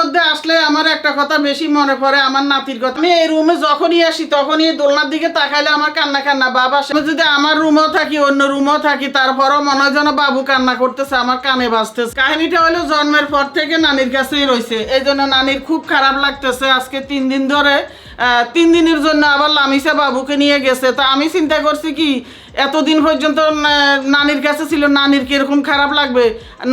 মধ্যে আসলে আমার একটা কথা বেশি মনে পড়ে, আমার নাতির কথা। আমি এই রুমে যখনই আসি, তখনই দোলনার দিকে তাকাইলে আমার কান্না কান্না, বাবা যদি আমার রুমেও থাকি, অন্য রুমেও থাকি, তারপরও মনে হয় যেন বাবু কান্না করতেছে, আমার কানে বাজতেছে। কাহিনীটা হলো জন্মের পর থেকে নানির কাছেই রয়েছে এই জন্য নানির খুব খারাপ লাগতেছে। আজকে তিন দিন ধরে তিন দিনের জন্য আবার লামিসা বাবুকে নিয়ে গেছে। তা আমি চিন্তা করছি কি এতদিন পর্যন্ত নানির কাছে ছিল, নানির কীরকম খারাপ লাগবে?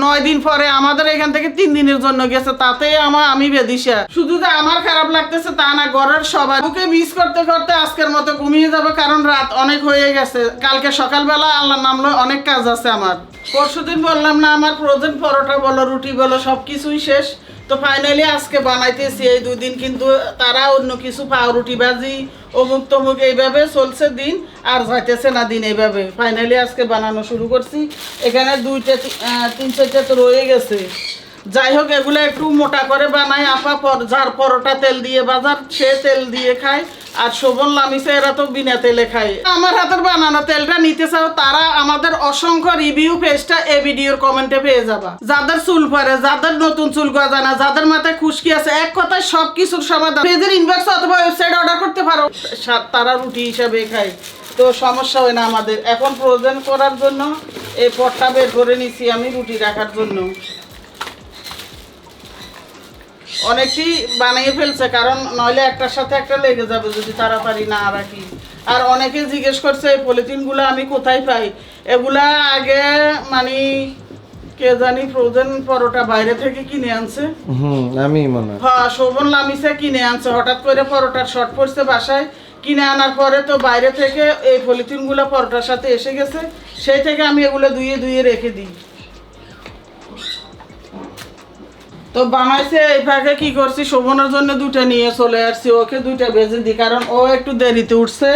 নয় দিন পরে আমাদের এখান থেকে তিন দিনের জন্য গেছে তাতে আমার আমি বেদিশা। শুধু যে আমার খারাপ লাগতেছে তা না, ঘরের সবাই ওকে মিস করতে করতে আজকের মতো ঘুমিয়ে যাবে, কারণ রাত অনেক হয়ে গেছে। কালকে সকালবেলা আল্লাহ নামলো অনেক কাজ আছে আমার। পরশুদিন বললাম না, আমার ফ্রোজেন পরোটা বলো, রুটি বলো সব কিছুই শেষ। তো ফাইনালি আজকে বানাইতেছি, এই দুই দিন কিন্তু তারা অন্য কিছু পাউরুটি বাজি অমুক তমুক এইভাবে চলছে দিন, আর যাইতেছে না দিন এইভাবে। ফাইনালি আজকে বানানো শুরু করছি। এখানে দুইটা তিন চারটা তো রয়ে গেছে। যাই হোক এগুলো একটু মোটা করে বানাই। আপা পর যার পরোটা তেল দিয়ে বাজার, সে তেল দিয়ে খায়। আর শোভন লামিছে, এরা তো বিনা তেলে খায়। আমার হাতের বানানো তেলটা নিতে চাও, তারা আমাদের অসংখ্য রিভিউ পেজটা এ ভিডিওর কমেন্টে পেয়ে যাবা। যাদের চুল পরে, যাদের নতুন চুল গজা না, যাদের মাথায় খুশকি আছে, এক কথায় সব কিছুর সমাধান। পেজের ইনবক্স অথবা ওয়েবসাইট অর্ডার করতে পারো। তারা রুটি হিসাবে খায়। তো সমস্যা হয় না আমাদের। এখন প্রয়োজন করার জন্য এই পটটা বের করে নিছি আমি রুটি রাখার জন্য। অনেকেই বানিয়ে ফেলছে কারণ নইলে একটার সাথে একটা লেগে যাবে যদি তাড়াতাড়ি না রাখি। আর অনেকে জিজ্ঞেস করছে এই পলিথিনগুলো আমি কোথায় পাই? এগুলা আগে মানে কে জানি ফ্রোজেন পরোটা বাইরে থেকে কিনে আনছে। হুম আমি মনে হয়। হ্যাঁ শোভন লামিসা কিনে আনছে। হঠাৎ করে পরোটার শর্ট পড়ছে বাসায়। কিনে আনার পরে তো বাইরে থেকে এই পলিথিনগুলো পরোটার সাথে এসে গেছে। সেই থেকে আমি এগুলো ধুয়ে ধুয়ে রেখে দিই। তো বানাইছে এই ফাঁকে কি করছি? শোভনের জন্য দুটো নিয়ে চলে আসছি ওকে, দুইটা বেজে দিই কারণ ও একটু দেরিতে উঠছে।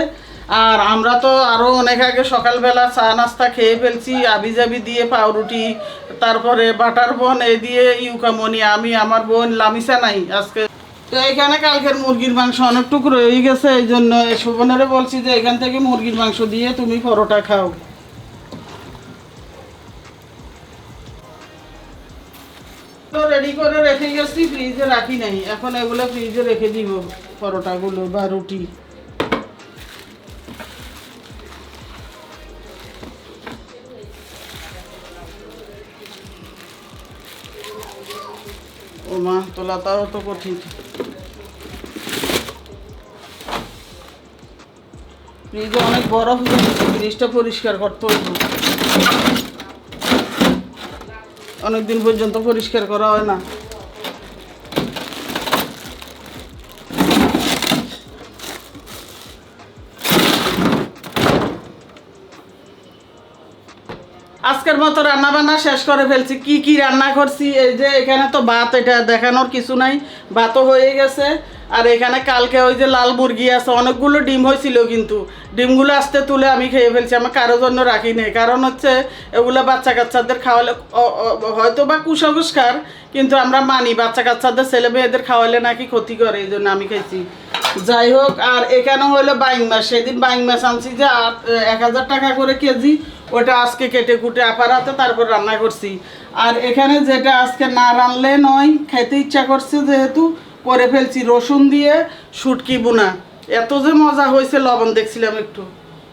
আর আমরা তো আরও অনেক আগে সকালবেলা চা নাস্তা খেয়ে ফেলছি আবি জাবি দিয়ে পাউরুটি, তারপরে বাটার বন এই দিয়ে ইউকামনি, আমি, আমার বোন লামিসা নাই আজকে। তো এখানে কালকের মুরগির মাংস অনেকটুকু রয়ে গেছে, এই জন্য শোভনেরে বলছি যে এখান থেকে মুরগির মাংস দিয়ে তুমি পরোটা খাও। তো রেডি করে রেখে গেছি ফ্রিজে রাখি নাই। এখন এগুলো ফ্রিজে রেখে দিব, পরোটাগুলো বা রুটি। ও মা, তোলাটাও তো কঠিন। ফ্রিজে অনেক বরফ ফ্রিজটা পরিষ্কার করতে হইব। অনেকদিন পর্যন্ত পরিষ্কার করা হয় না। আজকের মতো রান্না বান্না শেষ করে ফেলছি। কি কি রান্না করছি? এই যে এখানে তো ভাত, এটা দেখানোর কিছু নাই। ভাতও হয়ে গেছে। আর এখানে কালকে ওই যে লাল মুরগি আছে, অনেকগুলো ডিম হয়েছিল কিন্তু। ডিমগুলো আস্তে তুলে আমি খেয়ে ফেলছি আমার কারোর জন্য রাখি নেই। কারণ হচ্ছে, এগুলো বাচ্চা কাচ্চাদের খাওয়ালে হয়তো বা কুসংস্কার, কিন্তু আমরা মানি বাচ্চা কাচ্চাদের ছেলে মেয়েদের খাওয়ালে নাকি ক্ষতি করে, এই জন্য আমি খেয়েছি যাই হোক, আর এখানে হলো বাইং মাছ। সেদিন বাইং মাছ আনছি যে আট- এক হাজার টাকা করে কেজি। ওটা আজকে কেটে কুটে আপার হাতে তারপর রান্না করছি। আর এখানে যেটা আজকে না রানলে নয়, খেতে ইচ্ছা করছে যেহেতু করে ফেলছি রসুন দিয়ে শুটকি বোনা এত যে মজা হয়েছে, লবণ দেখছিলাম একটু।